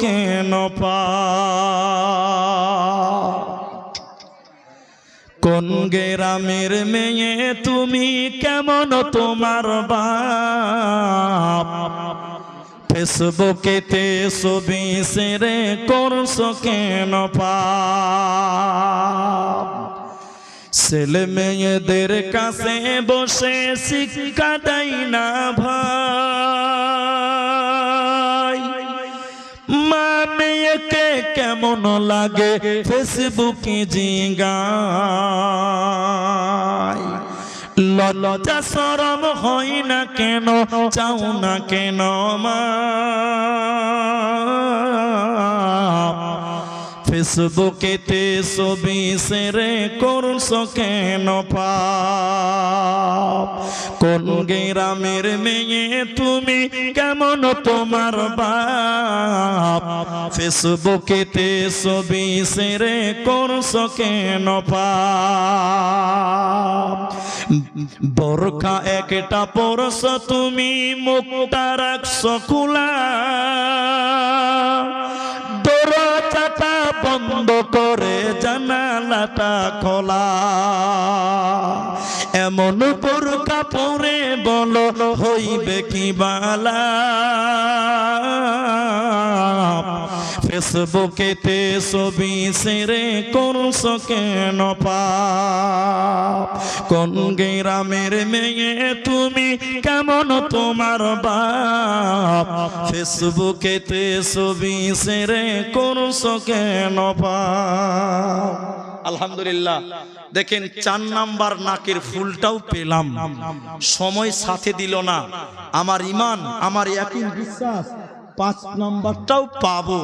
কেন পা কোন গেরামের মেয়ে তুমি কেমন তোমার বাপ? ফেসবুকেতে ছবি সেরে করছ কেন ছেলে মেয়েদের কাছে বসে শিক্ষা দেয় না ভাই। কেমন লাগে? ফেসবুকে জিঙ্গা লজ্জা সরম হয় না কেন? চাও না কেন মা? ফেসবুকেতে ছবি সেরে করছ কেন পাপ? কোন গ্রামের মেয়ে তুমি কেমন তোমার বাপ? ফেসবুকেতে ছবি সেরে করছ কেন পাপ? বোরখা একটা পরশ তুমি মুখটা রাখছো, খোলা বন্ধ করে জানালাটা খোলা। এমন বোরকা পরে বলো, হইবে কি বালা? ফেসবুকেতে ছবি সেরে করছ কেন কোন গ্রামের মেয়ে তুমি, কেমন তোমার বাপ? ফেসবুকেতে ছবি সেরে করছ কেন আলহামদুলিল্লাহ। দেখেন, চার নাম্বার নাকের ফুলটাও পেলাম। সময় সাথে দিল না। আমার ইমান, আমার একই বিশ্বাস, পাঁচ নাম্বারটাও পাবো।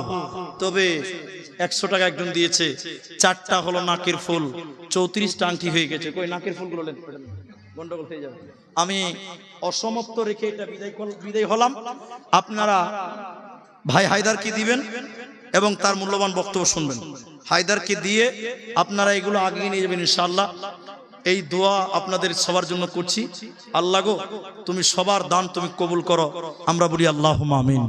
তবে একশো টাকা একজন দিয়েছে, চারটা হলো নাকের ফুল, চৌত্রিশটা আংটি হয়ে গেছে। কই, নাকের ফুলগুলো আমি অসমাপ্ত রেখে এটা বিদায় বিদায় হলাম। আপনারা ভাই হায়দার কি দিবেন এবং তার মূল্যবান বক্তব্য শুনবেন। হায়দারকে দিয়ে আপনারা এগুলো আগিয়ে নিয়ে যাবেন ইনশাআল্লাহ। এই দোয়া আপনাদের সবার জন্য করছি। আল্লাহ গো, তুমি সবার দান তুমি কবুল করো। আমরা বলি আল্লাহ আমিন।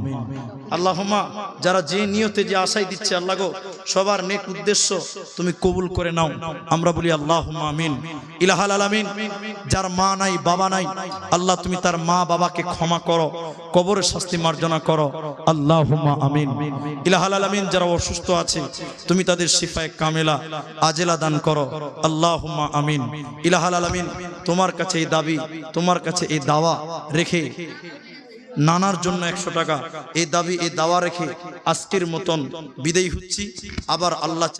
আল্লাহমা যারা যে নিয়তে যে আশাই দিচ্ছে আল্লাহ গো, সবার নেক উদ্দেশ্য তুমি কবুল করে নাও। আমরা বলি আল্লাহ আমিন। ইলাহাল আলামিন, যার মা নাই, বাবা নাই, আল্লাহ তুমি তার মা বাবাকে ক্ষমা করো, কবরের শাস্তি মার্জনা করো। আল্লাহ আমিন। ইলাহাল আলামিন, যারা অসুস্থ আছে, তুমি তাদের শিফায় কামেলা, আজেলা দান করো। আল্লাহ আমিন। ইলাহাল আলামিন, তোমার কাছে এই দাবি, তোমার কাছে এই দাওয়া রেখে নানার জন্য একশো টাকা। এই দাবি, এই দাওয়া রেখে আজকের মতন বিদায়ী হচ্ছি। আবার আল্লাহ